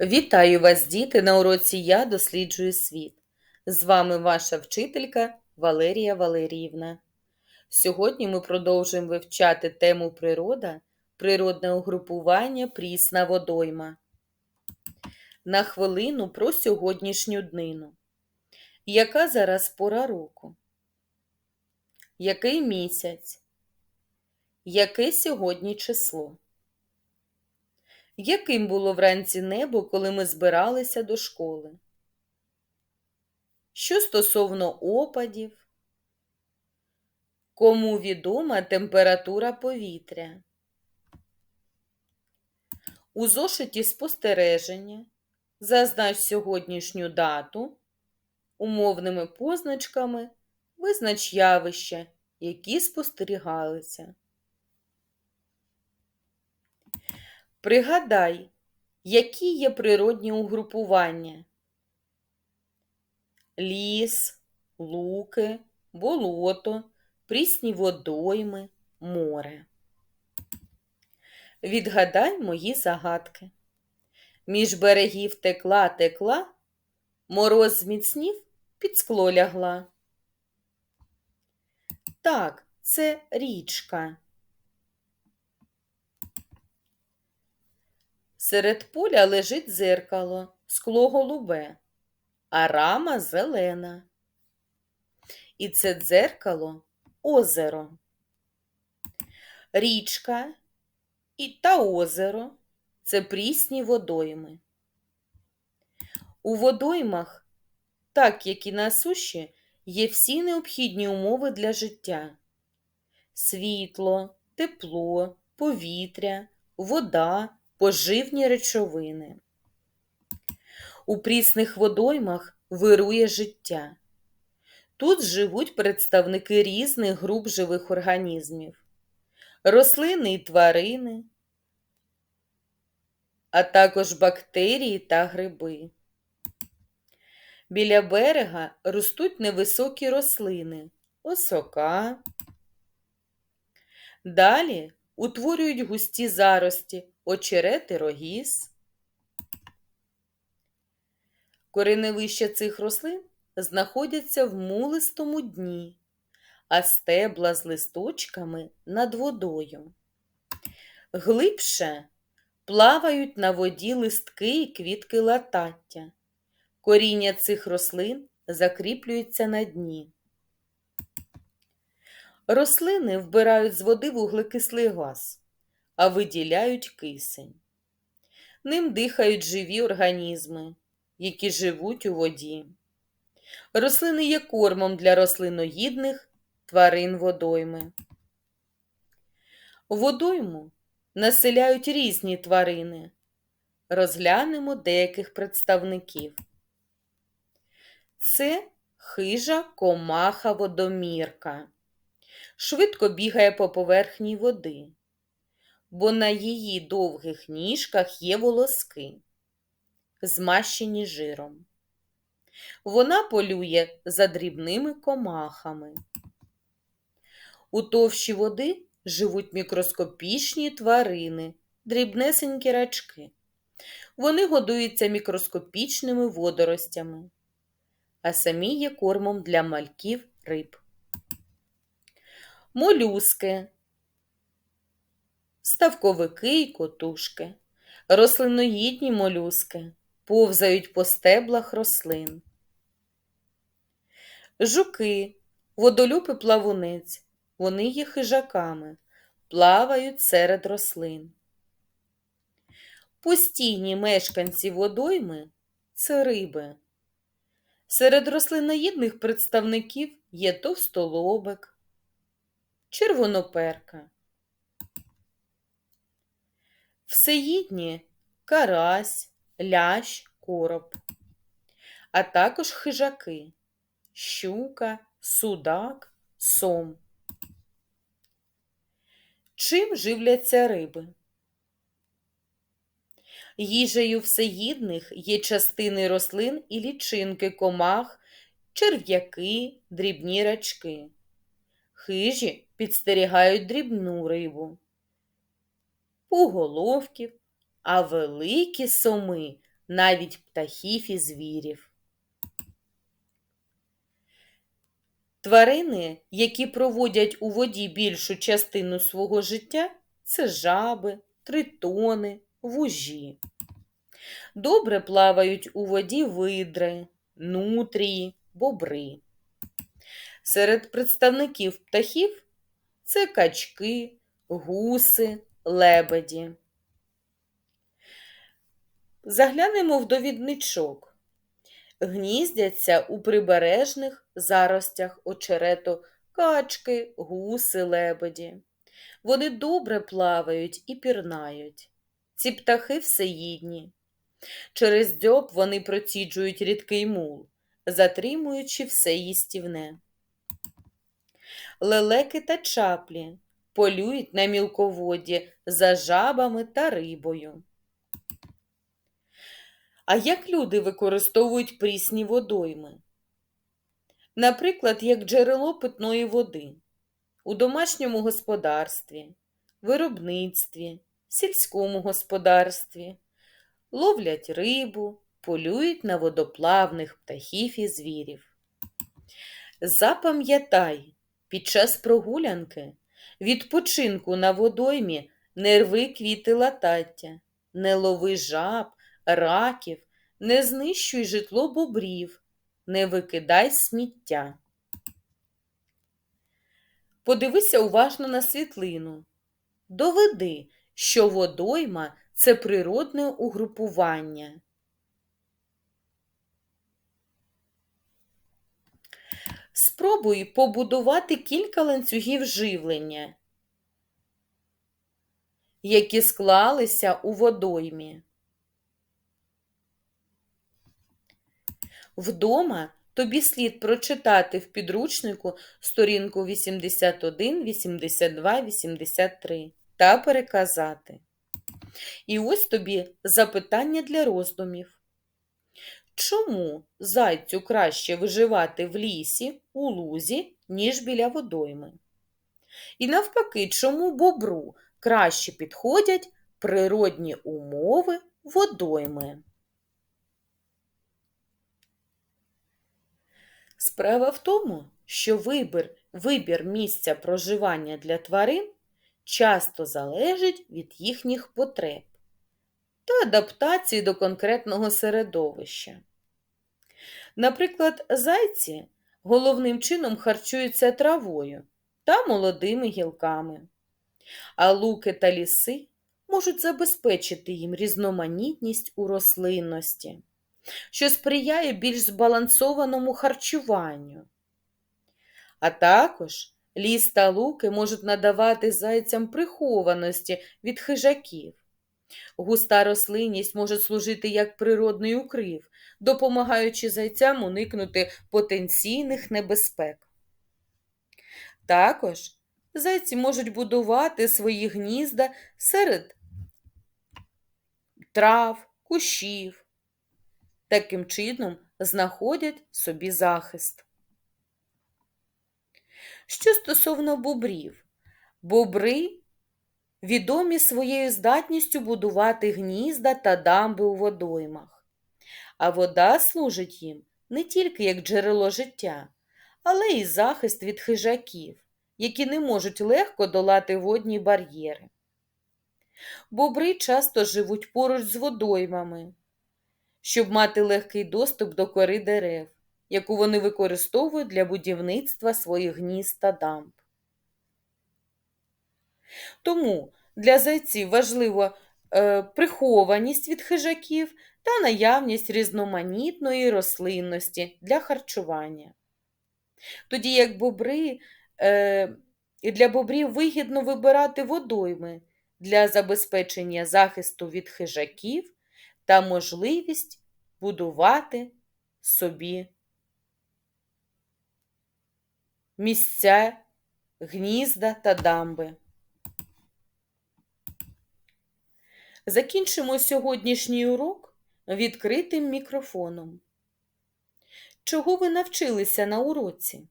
Вітаю вас, діти, на уроці Я досліджую світ. З вами ваша вчителька Валерія Валеріївна. Сьогодні ми продовжуємо вивчати тему природа, природне угрупування прісна водойма. На хвилину про сьогоднішню днину. Яка зараз пора року? Який місяць? Яке сьогодні число? Яким було вранці небо, коли ми збиралися до школи? Що стосовно опадів? Кому відома температура повітря? У зошиті спостереження зазнач сьогоднішню дату умовними позначками визнач явища, які спостерігалися. Пригадай, які є природні угрупування? Ліс, луки, болото, прісні водойми, море. Відгадай мої загадки. Між берегів текла текла, мороз зміцнів, під скло лягла. Так, це річка. Серед поля лежить дзеркало, скло голубе, а рама зелена. І це дзеркало озеро. Річка і та озеро це прісні водойми. У водоймах, так як і на суші, є всі необхідні умови для життя: світло, тепло, повітря, вода поживні речовини. У прісних водоймах вирує життя. Тут живуть представники різних груп живих організмів, рослини і тварини, а також бактерії та гриби. Біля берега ростуть невисокі рослини, осока. Далі утворюють густі зарості очерети рогіз. Кореневища цих рослин знаходяться в мулистому дні, а стебла з листочками над водою. Глибше плавають на воді листки і квітки латаття. Коріння цих рослин закріплюється на дні. Рослини вбирають з води вуглекислий газ а виділяють кисень. Ним дихають живі організми, які живуть у воді. Рослини є кормом для рослиноїдних тварин водойми. Водойму населяють різні тварини. Розглянемо деяких представників. Це хижа комаха водомірка. Швидко бігає по поверхні води бо на її довгих ніжках є волоски, змащені жиром. Вона полює за дрібними комахами. У товщі води живуть мікроскопічні тварини, дрібнесенькі рачки. Вони годуються мікроскопічними водоростями, а самі є кормом для мальків риб. Молюски ставковики й котушки, рослиноїдні молюски повзають по стеблах рослин. Жуки, водолюб і плавунець, вони є хижаками, плавають серед рослин. Постійні мешканці водойми це риби. Серед рослиноїдних представників є товстолобик, червоноперка, всеїдні карась, лящ, короб, а також хижаки, щука, судак, сом. Чим живляться риби? Їжею всеїдних є частини рослин і лічинки комах, черв'яки, дрібні рачки. Хижі підстерігають дрібну рибу пуголовків, а великі соми навіть птахів і звірів. Тварини, які проводять у воді більшу частину свого життя, це жаби, тритони, вужі. Добре плавають у воді видри, нутрії, бобри. Серед представників птахів це качки, гуси, лебеді. Заглянемо в довідничок. Гніздяться у прибережних заростях очерету качки, гуси, лебеді. Вони добре плавають і пірнають. Ці птахи всеїдні. Через дзьоб вони проціджують рідкий мул, затримуючи все їстівне. Лелеки та чаплі полюють на мілководді за жабами та рибою. А як люди використовують прісні водойми? Наприклад, як джерело питної води у домашньому господарстві, виробництві, сільському господарстві, ловлять рибу, полюють на водоплавних птахів і звірів. Запам'ятай, під час прогулянки, відпочинку на водоймі не рви квіти латаття, не лови жаб, раків, не знищуй житло бобрів, не викидай сміття. Подивися уважно на світлину. Доведи, що водойма це природне угрупування. Спробуй побудувати кілька ланцюгів живлення, які склалися у водоймі. Вдома тобі слід прочитати в підручнику сторінку 81, 82, 83 та переказати. І ось тобі запитання для роздумів. Чому зайцю краще виживати в лісі, у лузі, ніж біля водойми? І навпаки, чому бобру краще підходять природні умови водойми? Справа в тому, що вибір, вибір місця проживання для тварин часто залежить від їхніх потреб та адаптації до конкретного середовища. Наприклад, зайці головним чином харчуються травою та молодими гілками, а луки та ліси можуть забезпечити їм різноманітність у рослинності, що сприяє більш збалансованому харчуванню. А також ліс та луки можуть надавати зайцям прихованості від хижаків. Густа рослинність може служити як природний укрив, допомагаючи зайцям уникнути потенційних небезпек. Також зайці можуть будувати свої гнізда серед трав, кущів. Таким чином знаходять собі захист. Що стосовно бобрів, бобри відомі своєю здатністю будувати гнізда та дамби у водоймах, а вода служить їм не тільки як джерело життя, але й захист від хижаків, які не можуть легко долати водні бар'єри. Бобри часто живуть поруч з водоймами, щоб мати легкий доступ до кори дерев, яку вони використовують для будівництва своїх гнізд та дамб. Тому для зайців важлива е, прихованість від хижаків та наявність різноманітної рослинності для харчування. Тоді як бобри, е, для бобрів вигідно вибирати водойми для забезпечення захисту від хижаків та можливість будувати собі місця, гнізда та дамби. Закінчимо сьогоднішній урок відкритим мікрофоном. Чого ви навчилися на уроці?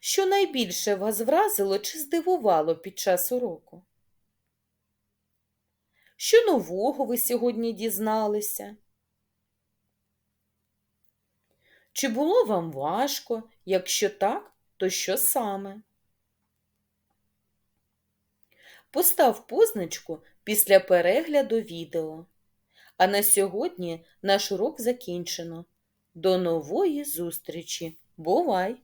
Що найбільше вас вразило чи здивувало під час уроку? Що нового ви сьогодні дізналися? Чи було вам важко? Якщо так, то що саме? Постав позначку після перегляду відео. А на сьогодні наш урок закінчено. До нової зустрічі. Бувай!